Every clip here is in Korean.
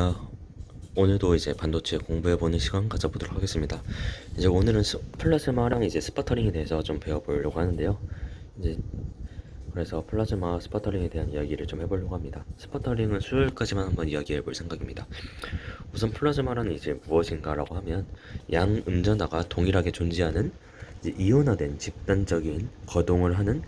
아, 오늘도 이제 반도체 공부해보는 시간 가져보도록 하겠습니다. 이제 오늘은 스- 플라즈마랑 이제 스파터링에 대해서 좀 배워보려고 하는데요. 이제 그래서 플라즈마 스파터링에 대한 이야기를 좀 해보려고 합니다. 스파터링은 수요일까지만 한번 이야기해볼 생각입니다. 우선 플라즈마는 이제 무엇인가라고 하면 양 음전하가 동일하게 존재하는 이온화된 집단적인 거동을 하는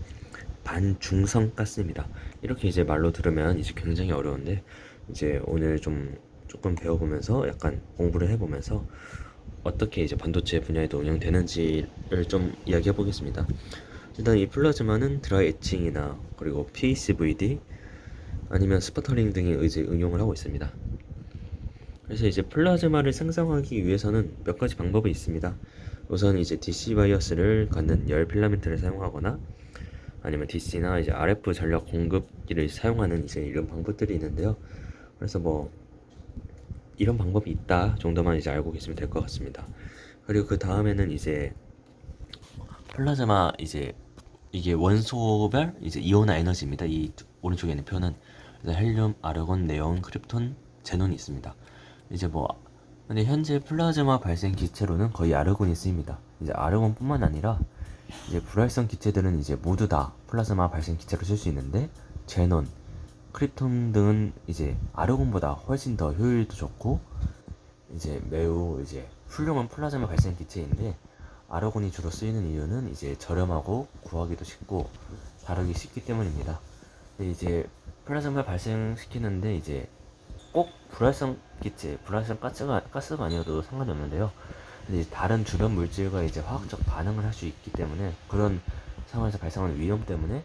반중성 가스입니다. 이렇게 이제 말로 들으면 이제 굉장히 어려운데 이제 오늘 좀 조금 배워보면서 약간 공부를 해보면서 어떻게 이제 반도체 분야에도 응용되는지를 좀 이야기해 보겠습니다. 일단 이 플라즈마는 드라이 에칭이나 그리고 PECVD 아니면 스파터링 등에 이제 응용을 하고 있습니다. 그래서 이제 플라즈마를 생성하기 위해서는 몇 가지 방법이 있습니다. 우선 이제 DC 바이어스를 갖는 열 필라멘트를 사용하거나 아니면 DC나 이제 RF 전력 공급기를 사용하는 이제 이런 방법들이 있는데요. 그래서 뭐 이런 방법이 있다 정도만 이제 알고 계시면 될 것 같습니다. 그리고 그 다음에는 이제 플라즈마 이제 이게 원소별 이제 이온화 에너지입니다. 이 오른쪽에 있는 표는 헬륨, 아르곤, 네온, 크립톤, 제논이 있습니다. 이제 뭐 근데 현재 플라즈마 발생 기체로는 거의 아르곤이 쓰입니다. 이제 아르곤뿐만 아니라 이제 불활성 기체들은 이제 모두 다 플라즈마 발생 기체로 쓸 수 있는데 제논, 크립톤 등은 이제 아르곤보다 훨씬 더 효율도 좋고 이제 매우 이제 훌륭한 플라즈마 발생 기체인데 아르곤이 주로 쓰이는 이유는 이제 저렴하고 구하기도 쉽고 다루기 쉽기 때문입니다. 근데 이제 플라즈마 발생시키는데 이제 꼭 불활성 기체, 불활성 가스가 가스가 아니어도 상관이 없는데요. 근데 다른 주변 물질과 이제 화학적 반응을 할 수 있기 때문에 그런 상황에서 발생하는 위험 때문에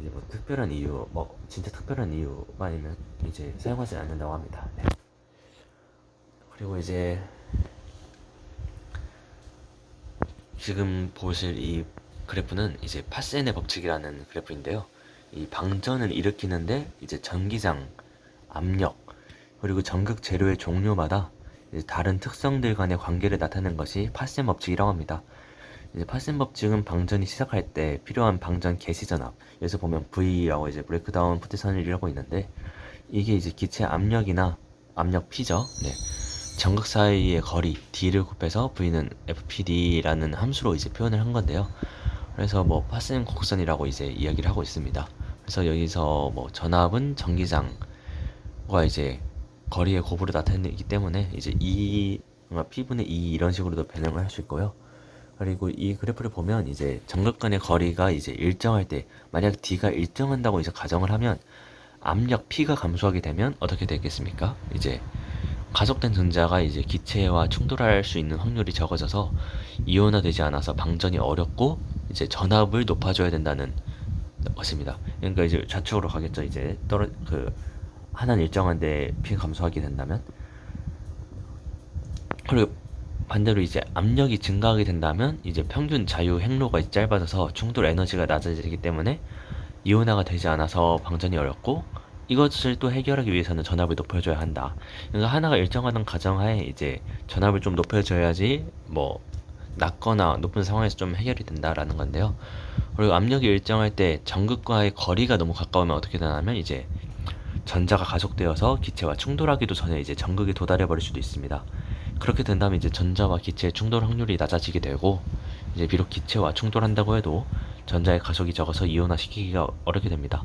이제 뭐 특별한 이유, 뭐 진짜 특별한 이유가 아니면 이제 사용하지 않는다고 합니다. 네. 그리고 이제 지금 보실 이 그래프는 이제 파센의 법칙이라는 그래프인데요. 이 방전을 일으키는데 이제 전기장, 압력, 그리고 전극 재료의 종류마다 다른 특성들 간의 관계를 나타내는 것이 파센 법칙이라고 합니다. 이제 파센 법칙은 방전이 시작할 때 필요한 방전 개시 전압, 여기서 보면 V라고 이제 브레이크다운 포텐션이라고 있는데 이게 이제 기체 압력이나 압력 P죠. 네. 전극 사이의 거리 D를 곱해서 V는 FPD라는 함수로 이제 표현을 한 건데요. 그래서 뭐 파센 곡선이라고 이제 이야기를 하고 있습니다. 그래서 여기서 뭐 전압은 전기장과 이제 거리의 곱으로 나타내기 때문에 이제 E P분의 E 이런 식으로도 변형을 할 수 있고요. 그리고 이 그래프를 보면 이제 전극 간의 거리가 이제 일정할 때 만약 D가 일정한다고 이제 가정을 하면 압력 P가 감소하게 되면 어떻게 되겠습니까? 이제 가속된 전자가 이제 기체와 충돌할 수 있는 확률이 적어져서 이온화되지 않아서 방전이 어렵고 이제 전압을 높아줘야 된다는 것입니다. 그러니까 이제 좌측으로 가겠죠. 이제 떨어 그 하나는 일정한데 P가 감소하게 된다면 그리고 반대로 이제 압력이 증가하게 된다면 이제 평균 자유 행로가 짧아져서 충돌 에너지가 낮아지기 때문에 이온화가 되지 않아서 방전이 어렵고 이것을 또 해결하기 위해서는 전압을 높여줘야 한다. 그러니까 하나가 일정하는 가정하에 이제 전압을 좀 높여줘야지 뭐 낮거나 높은 상황에서 좀 해결이 된다라는 건데요. 그리고 압력이 일정할 때 전극과의 거리가 너무 가까우면 어떻게 되냐면 이제 전자가 가속되어서 기체와 충돌하기도 전에 이제 전극에 도달해 버릴 수도 있습니다. 그렇게 된다면 이제 전자와 기체의 충돌 확률이 낮아지게 되고 이제 비록 기체와 충돌한다고 해도 전자의 가속이 적어서 이온화시키기가 어렵게 됩니다.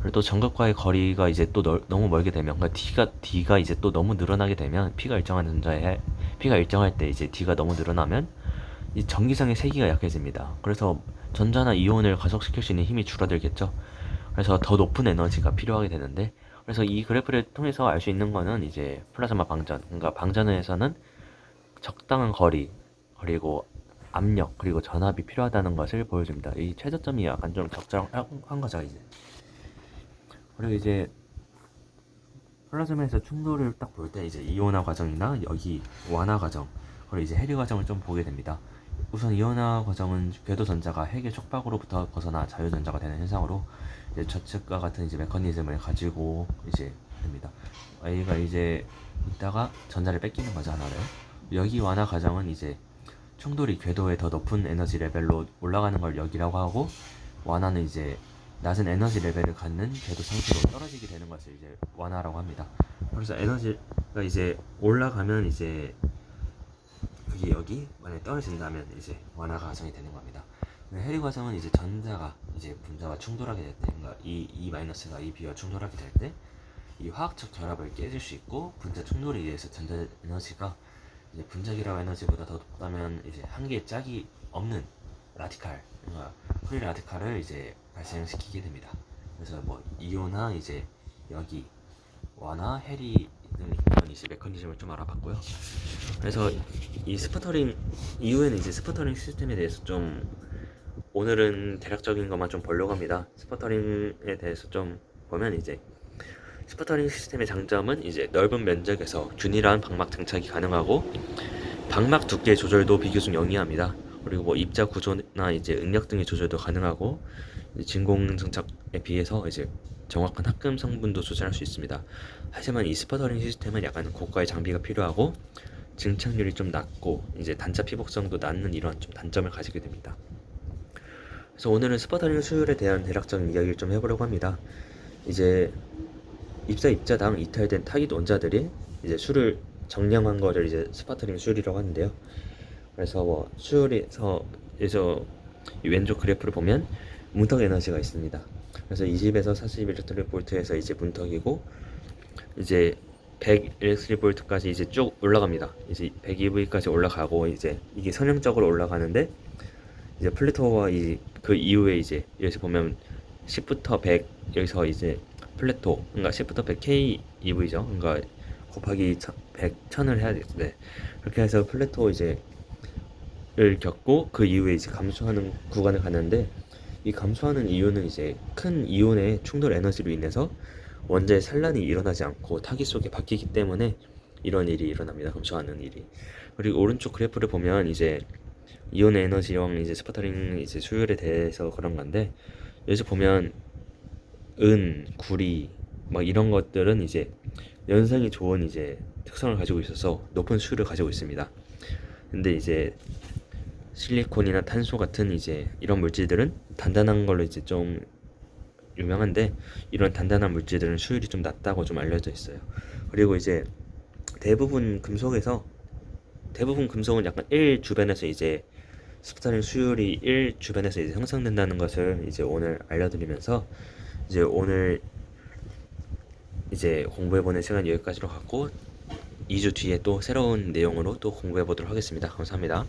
그리고 또 전극과의 거리가 이제 또 널- 너무 멀게 되면 그러니까 D가 D가 이제 또 너무 늘어나게 되면 P가 일정한 전자에 P가 일정할 때 이제 D가 너무 늘어나면 이 전기상의 세기가 약해집니다. 그래서 전자나 이온을 가속시킬 수 있는 힘이 줄어들겠죠. 그래서 더 높은 에너지가 필요하게 되는데 그래서 이 그래프를 통해서 알 수 있는 거는 이제 플라즈마 방전 그러니까 방전에서는 적당한 거리 그리고 압력 그리고 전압이 필요하다는 것을 보여줍니다. 이 최저점이 약간 좀 적절한 거죠 이제. 그리고 이제 플라즈마에서 충돌을 딱 볼 때 이제 이온화 과정이나 여기 완화 과정 그리고 이제 해류 과정을 좀 보게 됩니다. 우선 이온화 과정은 궤도 전자가 핵의 촉박으로부터 벗어나 자유 전자가 되는 현상으로 이제 좌측과 같은 이제 메커니즘을 가지고 이제 됩니다. A가 이제 있다가 전자를 뺏기는 거죠 하나를. 여기 완화 과정은 이제 충돌이 궤도의 더 높은 에너지 레벨로 올라가는 걸 여기라고 하고 완화는 이제 낮은 에너지 레벨을 갖는 궤도 상태로 떨어지게 되는 것을 이제 완화라고 합니다. 그래서 에너지 그러니까 이제 올라가면 이제 그게 여기 만약에 떨어진다면 이제 완화 과정이 되는 겁니다. 해리 과정은 이제 전자가 이제 분자와 충돌하게 될 때, 그러니까 이, 이 마이너스가 이 B와 충돌하게 될 때, 이 화학적 결합을 깨질 수 있고 분자 충돌에 의해서 전자 에너지가 이제 분자 결합 에너지보다 더 높다면 이제 한 개의 짝이 없는 라디칼, 그러니까 프리 라디칼을 이제 발생시키게 됩니다. 그래서 뭐 이오나 이제 여기 와나 해리 등 이런 이제 메커니즘을 좀 알아봤고요. 그래서 이 스퍼터링 이후에는 이제 스퍼터링 시스템에 대해서 좀 오늘은 대략적인 것만 좀 보려고 합니다. 스퍼터링에 대해서 좀 보면 이제 스퍼터링 시스템의 장점은 이제 넓은 면적에서 균일한 방막 장착이 가능하고 방막 두께 조절도 비교적 영리합니다. 그리고 뭐 입자 구조나 이제 응력 등의 조절도 가능하고 진공 장착에 비해서 이제 정확한 합금 성분도 조절할 수 있습니다. 하지만 이 스퍼터링 시스템은 약간 고가의 장비가 필요하고 증착률이 좀 낮고 이제 단자 피복성도 낮는 이런 좀 단점을 가지게 됩니다. 그래서 오늘은 스퍼터링 수율에 대한 대략적인 이야기를 좀 해보려고 합니다. 이제 입사 입자당 이탈된 타깃 원자들이 이제 수를 정량한 거를 이제 스파터링 수율이라고 하는데요. 그래서 뭐 수율에서 에서 이 왼쪽 그래프를 보면 문턱 에너지가 있습니다. 그래서 20에서 41일트볼트에서 이제 문턱이고 이제 100일트볼트까지 이제 쭉 올라갑니다. 이제 100EV까지 올라가고 이제 이게 선형적으로 올라가는데 이제 플래토와 이 그 이후에 이제 여기서 보면 10부터 100 여기서 이제 플래토 그러니까 10부터 100 KEV죠. 그러니까 곱하기 100 1000을 해야 되겠네. 네. 그렇게 해서 플래토 이제 를 겪고 그 이후에 이제 감소하는 구간을 가는데 이 감소하는 이유는 이제 큰 이온의 충돌 에너지로 인해서 원자의 산란이 일어나지 않고 타기 속에 바뀌기 때문에 이런 일이 일어납니다. 감소하는 일이. 그리고 오른쪽 그래프를 보면 이제 이온의 에너지랑 이제 스파터링 이제 수율에 대해서 그런 건데 여기서 보면 은, 구리 막 이런 것들은 이제 연성이 좋은 이제 특성을 가지고 있어서 높은 수율을 가지고 있습니다. 근데 이제 실리콘이나 탄소 같은 이제 이런 물질들은 단단한 걸로 이제 좀 유명한데 이런 단단한 물질들은 수율이 좀 낮다고 좀 알려져 있어요. 그리고 이제 대부분 금속에서 대부분 금속은 약간 1 주변에서 이제 스프타링 수율이 1 주변에서 이제 형성된다는 것을 이제 오늘 알려드리면서 이제 오늘 이제 공부해보는 시간 여기까지로 갖고 2주 뒤에 또 새로운 내용으로 또 공부해보도록 하겠습니다. 감사합니다.